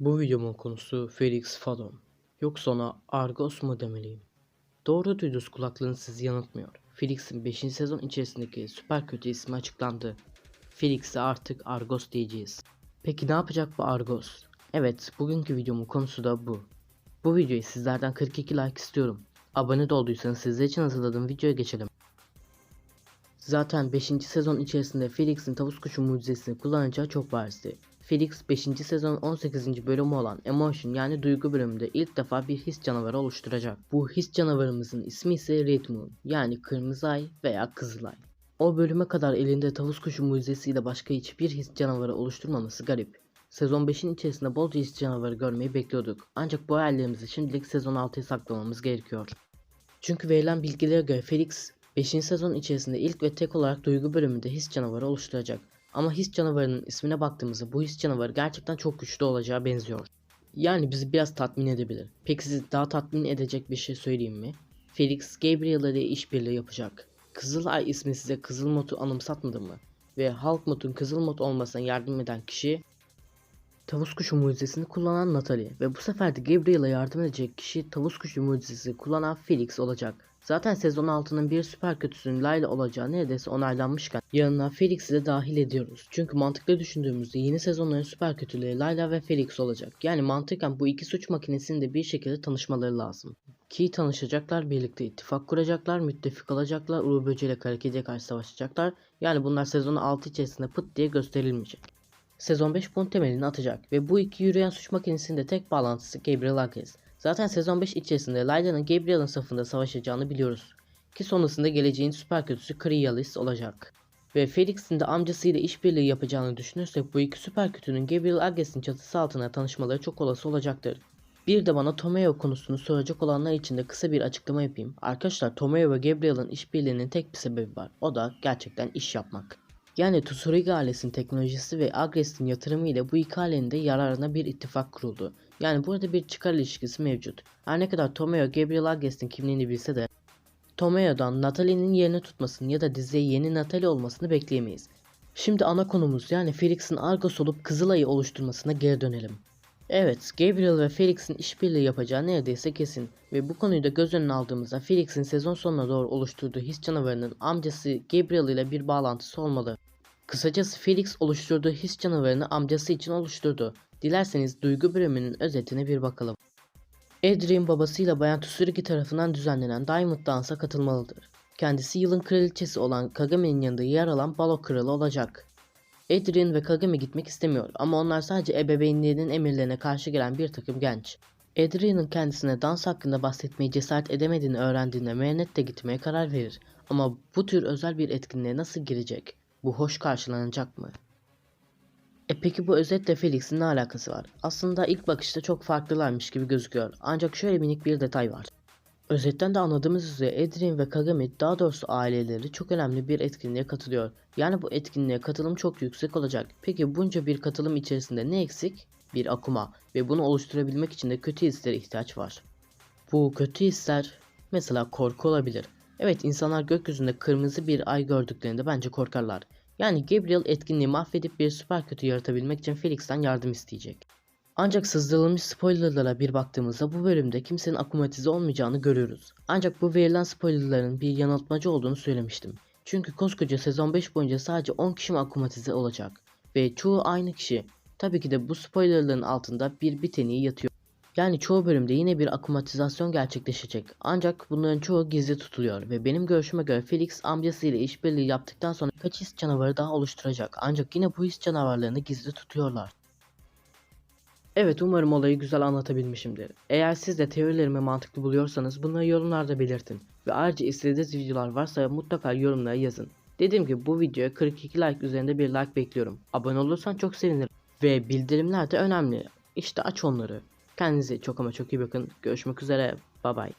Bu videomun konusu Felix Falon. Yoksa ona Argos mu demeliyim? Doğru duydunuz kulaklığınız sizi yanıltmıyor. Felix'in 5. sezon içerisindeki süper kötü ismi açıklandı. Felix'e artık Argos diyeceğiz. Peki ne yapacak bu Argos? Evet, bugünkü videomun konusu da bu. Bu videoyu sizlerden 42 like istiyorum. Abone de olduysanız sizler için hazırladığım videoya geçelim. Zaten 5. sezon içerisinde Felix'in tavus kuşu mucizesini kullanacağı çok barizdi. Felix 5. sezon 18. bölümü olan Emotion yani duygu bölümünde ilk defa bir his canavarı oluşturacak. Bu his canavarımızın ismi ise Red Moon yani Kırmızı Ay veya Kızılay. O bölüme kadar elinde tavus kuşu mucizesiyle başka hiçbir his canavarı oluşturmaması garip. Sezon 5'in içerisinde bolca his canavarı görmeyi bekliyorduk. Ancak bu hayallerimizi şimdilik sezon 6'ya saklamamız gerekiyor. Çünkü verilen bilgilere göre Felix 5. sezon içerisinde ilk ve tek olarak duygu bölümünde his canavarı oluşturacak. Ama his canavarının ismine baktığımızda bu his canavarı gerçekten çok güçlü olacağı benziyor. Yani bizi biraz tatmin edebilir. Peki sizi daha tatmin edecek bir şey söyleyeyim mi? Felix Gabriel ile işbirliği yapacak. Kızılay ismi size Kızıl Mod'u anımsatmadı mı? Ve Hulk Mod'un Kızıl Mod olmasına yardım eden kişi Tavus kuşu mucizesini kullanan Natalie ve bu sefer de Gabriel'a yardım edecek kişi tavus kuşu mucizesi kullanan Felix olacak. Zaten sezon 6'nın bir süper kötüsünün Layla olacağı neredeyse onaylanmışken yanına Felix'i de dahil ediyoruz. Çünkü mantıklı düşündüğümüzde yeni sezonların süper kötüleri Layla ve Felix olacak. Yani mantıken bu iki suç makinesinin de bir şekilde tanışmaları lazım. Ki tanışacaklar birlikte ittifak kuracaklar, müttefik olacaklar, Uğur Böceğiyle harekete karşı savaşacaklar. Yani bunlar sezonu 6 içerisinde pıt diye gösterilmeyecek. Sezon 5 bunun temelini atacak ve bu iki yürüyen suç makinesinin de tek bağlantısı Gabriel Agnes. Zaten sezon 5 içerisinde Layla'nın Gabriel'ın safında savaşacağını biliyoruz. Ki sonrasında geleceğin süper kötüsü Kriyalis olacak. Ve Felix'in de amcasıyla işbirliği yapacağını düşünürsek bu iki süper kötünün Gabriel Agnes'in çatısı altına tanışmaları çok olası olacaktır. Bir de bana Tomeo konusunu soracak olanlar için de kısa bir açıklama yapayım. Arkadaşlar Tomeo ve Gabriel'ın işbirliğinin tek bir sebebi var. O da gerçekten iş yapmak. Yani Tsurigi ailesinin teknolojisi ve Agres'in yatırımı ile bu iki ailenin de yararına bir ittifak kuruldu. Yani burada bir çıkar ilişkisi mevcut. Her ne kadar Tomeo Gabriel Agres'in kimliğini bilse de Tomeo'dan Natalie'nin yerini tutmasını ya da diziye yeni Natalie olmasını bekleyemeyiz. Şimdi ana konumuz yani Felix'in Argos olup Kızılay'ı oluşturmasına geri dönelim. Evet, Gabriel ve Felix'in işbirliği yapacağı neredeyse kesin ve bu konuyu da göz önüne aldığımızda Felix'in sezon sonuna doğru oluşturduğu his canavarının amcası Gabriel ile bir bağlantısı olmalı. Kısacası Felix oluşturduğu his canavarını amcası için oluşturdu. Dilerseniz duygu bölümünün özetine bir bakalım. Adrian babasıyla Bayan Tsurigi tarafından düzenlenen Diamond Dance'a katılmalıdır. Kendisi yılın kraliçesi olan Kagame'nin yanında yer alan balo kralı olacak. Adrian ve Kagami gitmek istemiyor ama onlar sadece ebeveynlerinin emirlerine karşı gelen bir takım genç. Adrian'ın kendisine dans hakkında bahsetmeyi cesaret edemediğini öğrendiğinde Marinette gitmeye karar verir. Ama bu tür özel bir etkinliğe nasıl girecek? Bu hoş karşılanacak mı? E peki bu özetle Felix'in ne alakası var? Aslında ilk bakışta çok farklılarmış gibi gözüküyor. Ancak şöyle minik bir detay var. Özetten de anladığımız üzere Adrian ve Kagami daha doğrusu aileleri çok önemli bir etkinliğe katılıyor. Yani bu etkinliğe katılım çok yüksek olacak. Peki bunca bir katılım içerisinde ne eksik? Bir akuma ve bunu oluşturabilmek için de kötü hislere ihtiyaç var. Bu kötü hisler mesela korku olabilir. Evet insanlar gökyüzünde kırmızı bir ay gördüklerinde bence korkarlar. Yani Gabriel etkinliği mahvedip bir süper kötü yaratabilmek için Felix'ten yardım isteyecek. Ancak sızdırılmış spoilerlara bir baktığımızda bu bölümde kimsenin akumatize olmayacağını görüyoruz. Ancak bu verilen spoilerların bir yanıltmacı olduğunu söylemiştim. Çünkü koskoca sezon 5 boyunca sadece 10 kişi mi akumatize olacak? Ve çoğu aynı kişi. Tabii ki de bu spoilerların altında bir biteni yatıyor. Yani çoğu bölümde yine bir akumatizasyon gerçekleşecek. Ancak bunların çoğu gizli tutuluyor ve benim görüşüme göre Felix amcasıyla işbirliği yaptıktan sonra kaç his canavarı daha oluşturacak. Ancak yine bu his canavarlarını gizli tutuyorlar. Evet umarım olayı güzel anlatabilmişimdir. Eğer siz de teorilerimi mantıklı buluyorsanız bunları yorumlarda belirtin. Ve ayrıca istediğiniz videolar varsa mutlaka yorumlara yazın. Dediğim gibi bu videoya 42 like üzerinde bir like bekliyorum. Abone olursan çok sevinirim. Ve bildirimler de önemli. İşte aç onları. Kendinize çok ama çok iyi bakın. Görüşmek üzere. Bay bay.